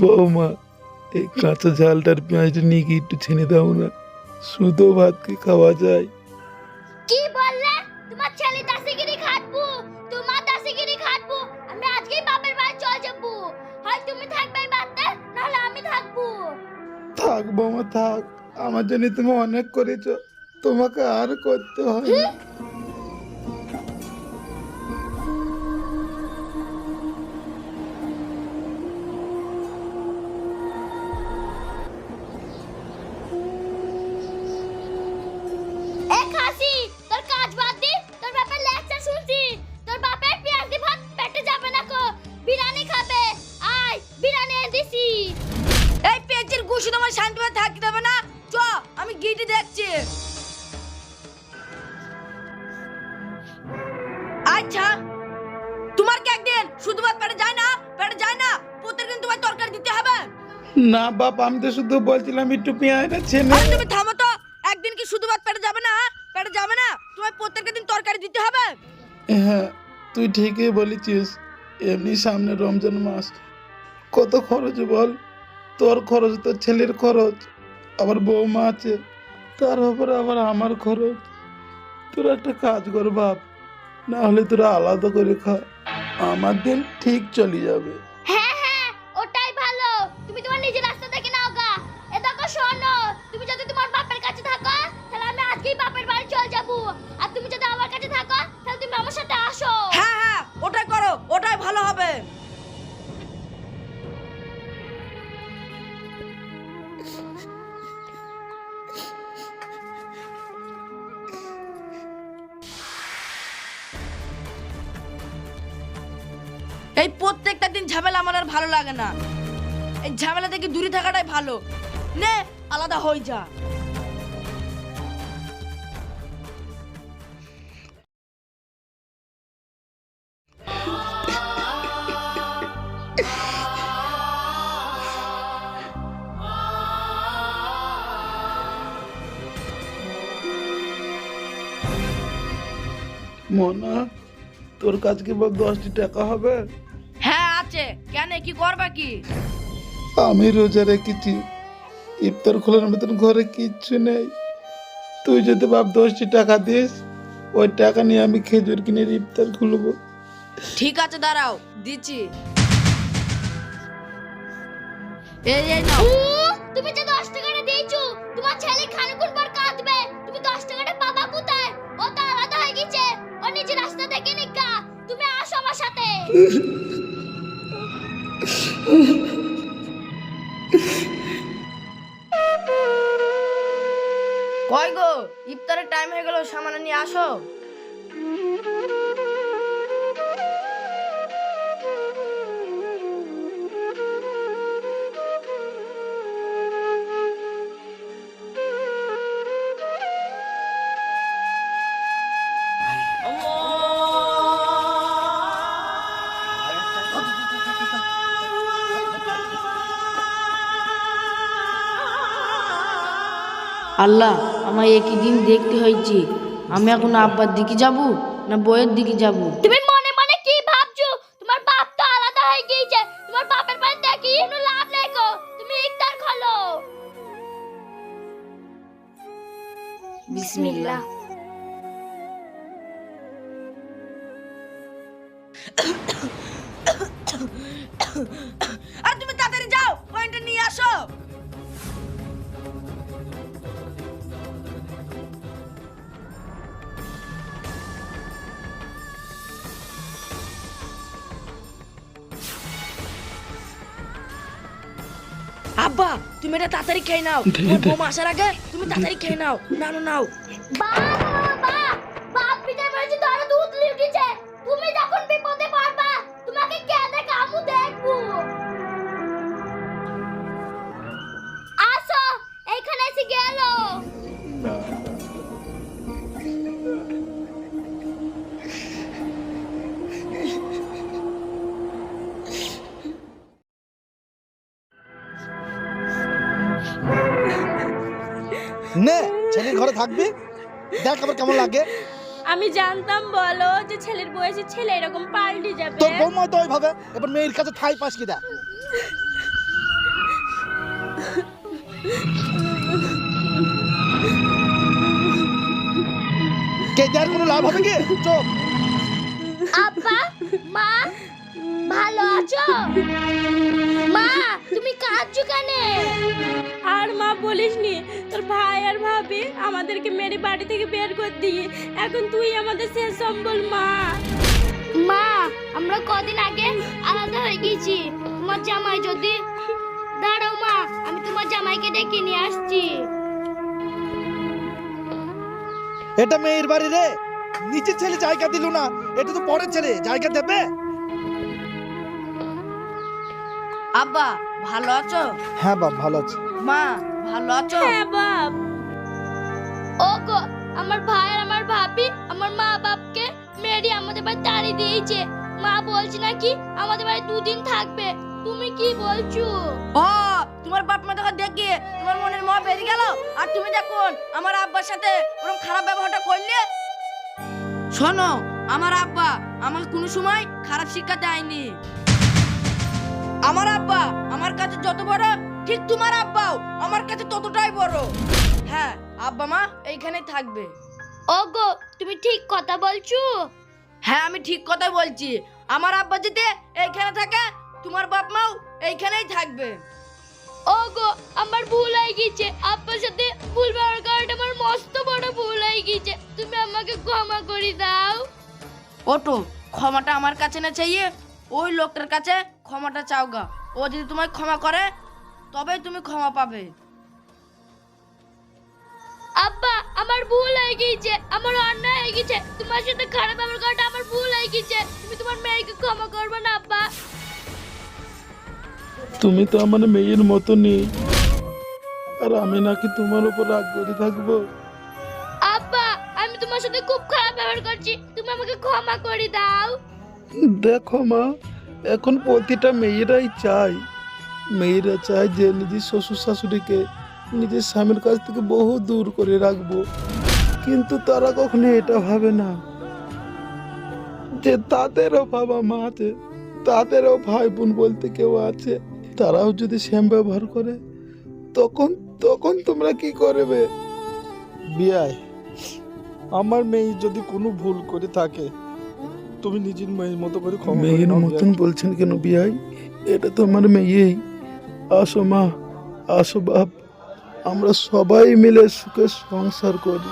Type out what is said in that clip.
বৌমা এই কাঁচা ঝালটার পেঁয়াজটা নিয়ে কি একটু ছেনে দাও না। শুধু ভাতকে খাওয়া যায়। কি বললে? তোমার ছেলে দাসিগিরি খাটবো তোমার দাসিগিরি খাটবো আমি আজকেই বাপের বাড়ি চল যাব। হয় তুমি থাকবে বাড়িতে নাহলে আমি থাকব। থাক বৌমা থাক। আমার জন্য তুমি অনেক করেছ। তোমাকে আর করতে হয় গুছি তোমার শান্তিভাবে থাকতে হবে না। চ আমি গিটি দেখছি। আচ্ছা তোমার কি একদিন শুধু ভাত পেটে যায় না? পেটে যায় না? প্রত্যেকদিন তোমার তরকারি দিতে হবে? না বাপ আমি তো শুধু বলছিলাম একটু পেঁয়াজটা ছেনে আরে তুমি থামো তো। একদিন কি শুধু ভাত পেটে যাবে না? পেটে যাবে না? তোমার প্রত্যেকটা দিন তরকারি দিতে হবে? হ্যাঁ তুই ঠিকই বলেছিস। এমনি সামনে রমজান মাস। কত খরচ বল? তোর খরচ তোর ছেলের খরচ, আবার বৌমা আছে, তার উপরে আবার আমার খরচ। তোরা একটা কাজ কর বাপ না হলে তোরা আলাদা করে খা, আমার দিন ঠিক চলে যাবে। এই প্রত্যেকটা দিন ঝামেলা আমার আর ভালো লাগে না। এই ঝামেলা থেকে দূরে থাকাটাই ভালো। নে, আলাদা হয়ে যা। মনা, তোর কাছ কি দশটি টাকা হবে? কি করবা কি? আমি রোজা রেখেছি। ইফতার খোলার মতন ঘরে কিচ্ছু নেই। তুই যদি বাপ দশটি টাকা দিস ওই টাকা নিয়ে আমি খেজুর কিনে ইফতার খুলবো। ঠিক আছে দাঁড়াও দিচ্ছি। এই এই নাও। তুমি যে দশ টাকাটা দিয়েছ তোমার ছেলে খানিকুন পর কাঁদবে। তুমি দশ টাকাটা পাবা কোথায়? ও তো আলাদা হয়ে গেছে। ও নিজের রাস্তা দেখে নিকা। তুমি আসো আমার সাথে। কই গো ইফতারের টাইম হয়ে গেল সামান নিয়ে আসো। আল্লাহ আমায় একই দিন দেখতে হয়েছে। আমি এখন আব্বার দিকে যাব না বইয়ের দিকে যাব? তুমি মনে মনে কি ভাবছ? তোমার বাপ তো আলাদা হয়ে গিয়েছে। তোমার বাপের বাড়ি দেখি কোনো লাভ নেই গো। তুমি ইফতার খোলো বিসমিল্লাহ। আর তুমি তাড়াতাড়ি যাও পয়েন্টটা নিয়ে আসো। আব্বা তুমি এটা তাড়াতাড়ি খেয়ে নাও। তোমার বৌমা আসার আগে তুমি তাড়াতাড়ি খেয়ে নাও। নাও নাও, নাও। বাবা! নে ছেলের ঘরে থাকবি। দেখ আবার কেমন লাগে। আমি জানতাম বলো যে ছেলের বয়সে ছেলে এরকম পাল্টে যাবে। তোর বৌমা তো ওইভাবে। এবার মেয়ের কাছে ঠাই পাস কি দেখ। কে দেওয়ার কোনো লাভ হবে কি? চোখ আব্বা মা ভালো আছো? মা তুমি কাঁদছো কেন? আর মা বলিসনি তোর ভাই আর ভাবি আমাদেরকে মেরে বাড়ি থেকে বের করে দিয়ে এখন তুই আমাদের শেষ সম্বল মা। মা আমরা কদিন আগে আলাদা হয়ে গেছি। তোমার জামাই যদি দাঁড়াও মা আমি তোমার জামাইকে ডেকে নিয়ে আসছি। এটা মেয়ের বাড়ি রে। নিচের ছেলে জায়গা দিল না এটা তো পরের ছেলে জায়গা দেবে? আব্বা ভালো আছো? হ্যাঁ বাপ ভালো আছে। মা ভালো আছো? হ্যাঁ বাপ। ও গো আমার ভাই আর আমার ভাবি আমার মা বাপকে মেরি আমাদের বাড়ি তাড়ি দিয়েছে। মা বলছে নাকি আমাদের বাড়ি দুদিন থাকবে। তুমি কি বলছো? ও তোমার বাপ মা তখন দেখে। তোমার মনের মা বেরিয়ে গেল। আর তুমি দেখুন আমার আব্বার সাথে ওরকম খারাপ ব্যবহারটা করলে। শোনো আমার আব্বা আমাকে কোনো সময় খারাপ শিক্ষা দেয়নি। আমার আব্বা আমার কাছে যত বড় ঠিক তোমার আব্বাও আমার কাছে ততটাই বড়। হ্যাঁ আব্বা মা এইখানেই থাকবে। ও গো তুমি ঠিক কথা বলছো। হ্যাঁ আমি ঠিক কথাই বলছি। আমার আব্বা যদি এইখানে থাকে তোমার বাপ মাও এইখানেই থাকবে। ও গো আমার ভুল হয়ে গেছে। আপনার সাথে ভুল ব্যবহার করাটা আমার মস্ত বড় ভুল হয়ে গেছে। তুমি আমাকে ক্ষমা করে দাও। ওটো ক্ষমাটা আমার কাছে না চাইয়ে ওই লোকটার কাছে ক্ষমাটা চাওগা ও যদি তোমায় ক্ষমা করে তবেই তুমি ক্ষমা পাবে। আব্বা আমার ভুল হয়ে গিয়েছে আমার অন্যায় হয়ে গেছে তোমার সাথে খারাপ ব্যবহার করাটা আমার ভুল হয়ে গেছে তুমি তোমার মেয়েকে ক্ষমা করবে না আব্বা। তুমি তো আমার মেয়ের মতনই। আর আমি নাকি তোমার উপর রাগ করে থাকব। আব্বা আমি তোমার সাথে খুব খারাপ ব্যবহার করছি। তুমি আমাকে ক্ষমা করে দাও। দেখো মা এখন প্রতিটা মেয়েরাই চায়। মেয়েরা চায় যে নিজের শ্বশুর শাশুড়িকে নিজের স্বামীর কাছ থেকে বহু দূর করে রাখব। কিন্তু তারা কখনো এটা ভাবে না যে তাদেরও বাবা মা আছে, তাদেরও ভাই বোন বলতে কেউ আছে। তারাও যদি শ্যাম ব্যবহার করে, তখন তখন তোমরা কি করবে? বিয়ায় আমার মেয়ে যদি কোনো ভুল করে থাকে তুমি নিজের মেয়ের মতো করে ক্ষমা মেয়ের মতন বলছেন কেন বিয়াই? এটা তো আমার মেয়েই। আসো মা আসো বাপ। আমরা সবাই মিলে সুখে সংসার করি।